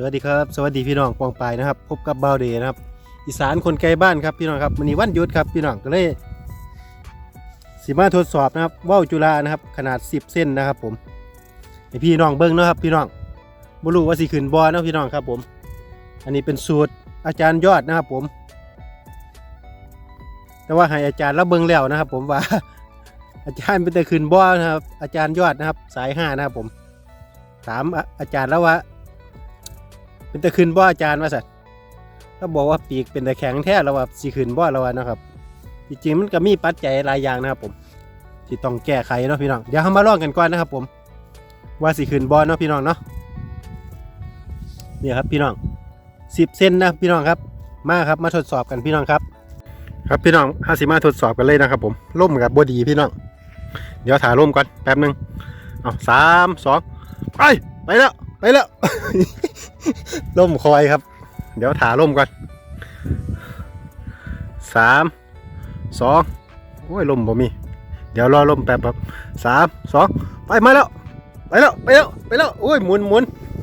สวัสดีครับ สวัสดีพี่น้องปองปายนะครับ พบกับบ่าวเดย์นะครับ อีสานคนไกลบ้านครับพี่น้องครับวันนี้วันหยุดครับพี่น้องก็เลยสิมาทดสอบนะครับว่าวจุฬานะครับ ขนาด 10 เส้นนะครับ ผมให้พี่น้องเบิ้งเนาะครับ พี่น้องบ่รู้ว่าสิขึ้นบอนะพี่น้องครับ ผม อันนี้เป็นสูตรอาจารย์ยอดนะครับ ผม แต่ว่าให้อาจารย์รับเบิ้งแล้วนะครับ ผมว่า อาจารย์เป็นแต่ขึ้นบอนะครับ อาจารย์ยอดนะครับ สายห้านะครับ ผม ถามอาจารย์แล้วว่า เป็นตะคืนบ่อาจารย์ว่าสัตว์ถ้าบอกว่าปีกเป็นตะแข็งแท้แล้วว่าสีคืนบ่แล้วว่านะครับ จริงๆมันก็มีปัจจัยหลายอย่างนะครับผม ที่ต้องแก้ไขเนาะพี่น้อง เดี๋ยวเรามาลองกันก่อนนะครับผม ว่าสีคืนบ่เนาะพี่น้องเนาะเนี่ยครับพี่น้องสิบเส้นนะพี่น้องครับ มาครับมาทดสอบกันพี่น้องครับ ครับพี่น้องห้าสิมาทดสอบกันเลยนะครับผมล่มกับบดีพี่น้อง เดี๋ยวถ่ายร่มก่อนแป๊บหนึงเอาสามสองไปไปแล้วไปแล้ว ล่มคอยครับ เดี๋ยวถาล่มก่อนสามสองโอ้ยล่มบ่มี เดี๋ยวรอล่มแป๊บครับสามสองไปมาแล้ว ไปแล้ว ไปแล้ว ไปแล้วโอ้ยหมุนหมุน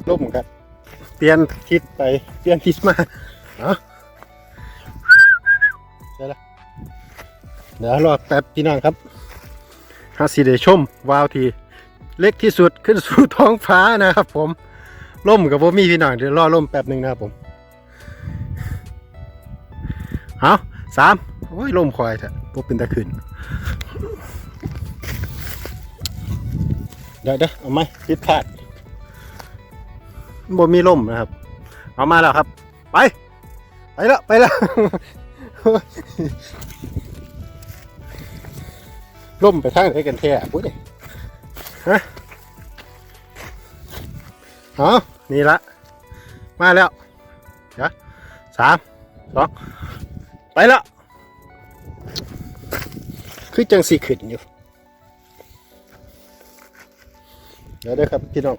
ล่มกันเปลี่ยนทิศไปเปลี่ยนทิศมาเนาะเดี๋ยวเดี๋ยวรอแป๊บพี่น้องครับฮาสิเดชมวาวทีเล็กที่สุดขึ้นสู่ท้องฟ้านะครับผม ล่มกับผมมีพี่น้องเดี๋ยวรอล่มแป๊บหนึ่งนะครับผมเอาสามโอ้ยล่มคอยเถอะพวกเป็นตะคืนเดี๋ยวเดี๋ยวเอาไหมผิดพลาดบ่มีล่มนะครับ เอามาแล้วครับ ไป ไปแล้ว ไปแล้วล่มไปทางไหนกันแท้ปุ๊ยฮะอ๋อ นี่ละ มาแล้วเดี๋ยวสามสองไปแล้ว คือจังสีขึ้นอยู่ เดี๋ยวได้ครับพี่น้อง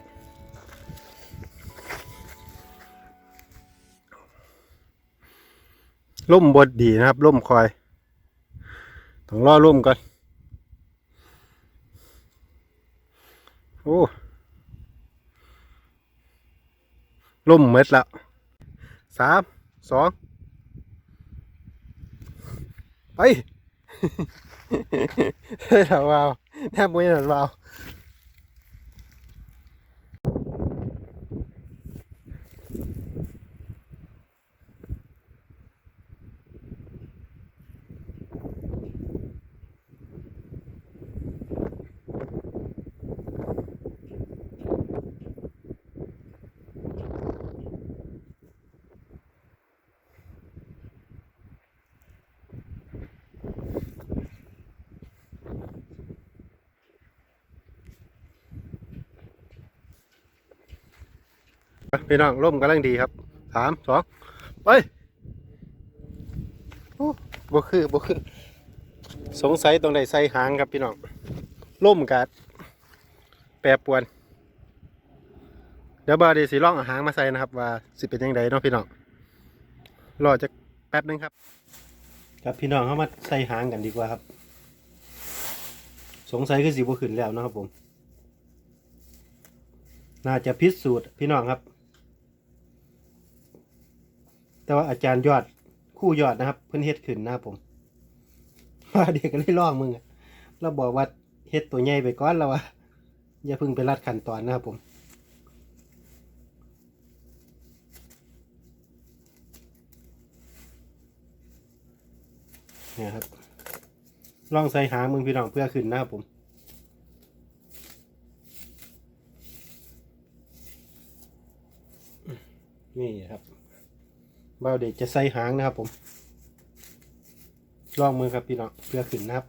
ล่มบดดีนะครับล่มคอย ต้องรอล่มก่อน โอ้ ล่มเม็ดละสามสองไปเฮ้ยถาวาวแนบไม่ถาวาว พี่น้องล่มกำลังดีครับสามสองไปโอ้บ่คือบ่คือสงสัยตรงใดใส่หางครับพี่น้องล่มกัดแปรปวน เดี๋ยวบาเดยวสีล่องอาหางมาใส่นะครับ ว่าสิเป็นยังไงเนาะพี่น้องรอจะแป๊บนึงครับ ครับพี่น้องเข้ามาใส่หางกันดีกว่าครับ สงสัยคือสีบ่ขึ้นแล้วนะครับผมน่าจะพิสูจน์พี่น้องครับ แต่ว่าอาจารย์ยอดคู่ยอดนะครับ เพิ่นเฮ็ดขึ้นนะผมว่าเด็กก็เลยลองมึงเราบอกว่าเฮ็ดตัวใหญ่ไปก่อนแล้วว่าอย่าเพิ่งไปรัดขั้นตอนนะครับผมเนี่ยครับลองใส่หางมึงพี่น้องเพื่อขึ้นนะครับผมนี่ครับ บาเด็กจะใส่หางนะครับผม ลองมือครับพี่น้องเพื่อขึ้นนะครับ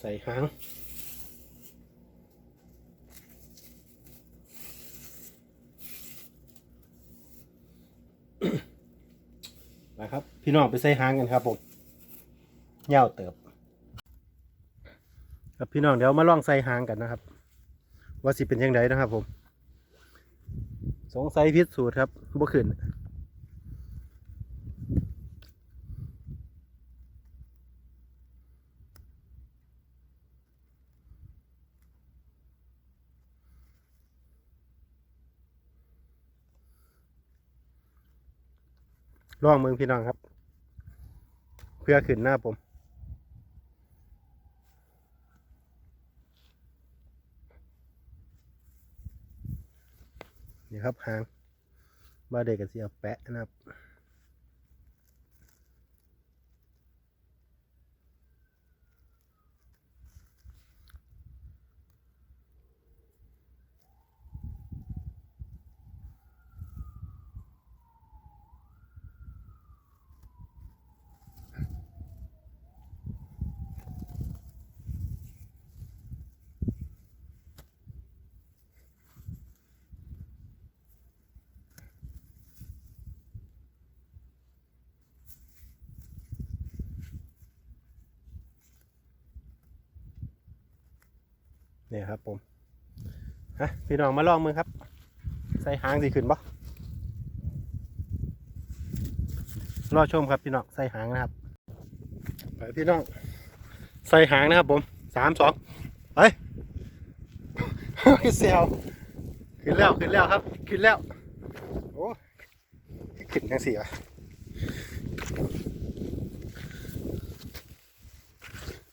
ใส่หางนะครับ พี่น้องไปใส่หางกันครับผมเง่าเติบ ครับพี่น้องเดี๋ยวมาลองใส่หางกันนะครับ ว่าสิเป็นยังไงนะครับผม สงสัยพิษสูตรครับบ่ขึ้น ล่องเมืองพี่น้องครับ เพื่อขึ้นหน้าผมนี่ครับหางบ้าเด็กกับเสียแปะนะครับ เนี่ยครับผมฮะพี่น้องมาลองมือครับ ใส่หางสิขึ้นบ่รอชมครับพี่น้องใส่หางนะครับไปพี่น้องใส่หางนะครับผมสามสองไปเซลขึ้นแล้วขึ้นแล้วครับ ขึ้นแล้วโอ้ขึ้นทั้งสี่วะ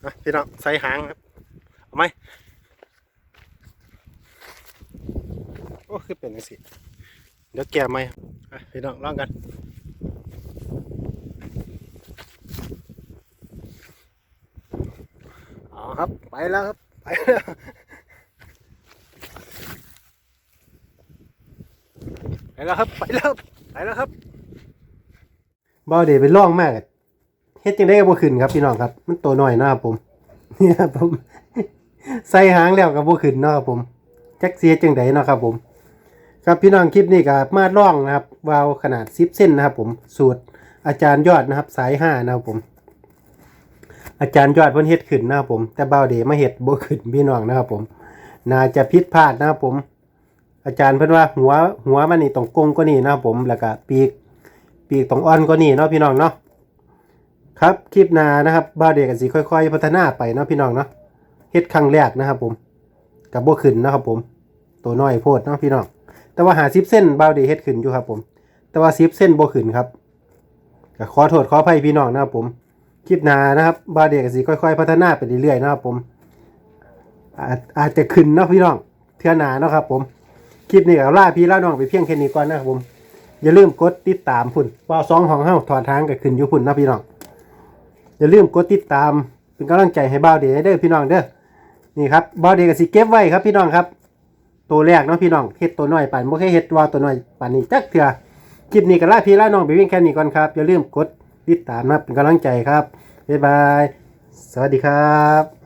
อะพี่น้องใส่หางครับเอาไหม โอ้คือเป็นจังสิเดี๋ยวแกะไหมพี่น้องลองกันเอาครับไปแล้วครับไปแล้วไปแล้วครับไปแล้วไปแล้วครับบอเดเป็นร่องมากเฮ็ดจังได้ก็บ่ขึ้นครับพี่น้องครับ มันตัวน้อยนาะครับผมเนี่ยครับผมใส่หางแล้วก็บ่ขึ้นเนาะครับผมจักเสียจังไดเนาะครับผม ครับพี่น้องคลิปนี้ก็มาล่องนะครับ วาวขนาด10เส้นนะครับ ผมสูตรอาจารย์ยอดนะครับ สาย5นะครับผม อาจารย์ยอดเพิ่นเฮ็ดขึ้นนะครับผม แต่เบาเดมาเฮ็ดบ่ขึ้นพี่น้องนะครับผม น่าจะผิดพลาดนะครับผม อาจารย์เพิ่นว่าหัวหัวมันนี่ต้องกงกว่านี้นะครับผมแล้วก็ปีก ปีกต้องอ่อนกว่านี้เนาะพี่น้องเนาะครับคลิปหน้านะครับเบาเดก็สิค่อย ๆ พัฒนาไปเนาะพี่น้องเนาะเฮ็ดครั้งแรกนะครับผมกับบ่ขึ้นนะครับผม ตัวน้อยโพดเนาะพี่น้อง แต่ว่าหาซิปเส้นบาวดีเฮ็ดขึ้นอยู่ครับผม แต่ว่าซิปเส้นบ่ขึ้นครับก็ขอโทษขออภัยพี่น้องนะครับผมคลิปหน้านะครับบาวดีก็สิค่อย ๆ พัฒนาไปเรื่อยๆนะครับผมอาจอาจจะขึ้นเนาะพี่น้องเทื่อหนาเนาะครับผมคลิปนี้ก็ล่าพี่ล่าน้องไปเพียงแค่นี้ก่อนนะครับผมอย่าลืมกดติดตามพุ่นว่าสองของเฮาถอดทางก็ขึ้นอยู่พุ่นนะพี่น้องอย่าลืมกดติดตามเป็นกำลังใจให้บ่าวเดเด้อพี่น้องเด้อนี่ครับบ่าวเดก็สิเก็บไว้ครับพี่น้องครับ ตัวแรกเนาะพี่น้องเฮ็ดตัวน้อยปานบ่เคยเฮ็ดว่าตัวน้อยปานนี้จักเถื่อคลิปนี้ก็ลาพี่ลาน้องไปวิ่งแค่นี้ก่อนครับอย่าลืมกดติดตามนะเป็นกำลังใจครับบ๊ายบาย สวัสดีครับ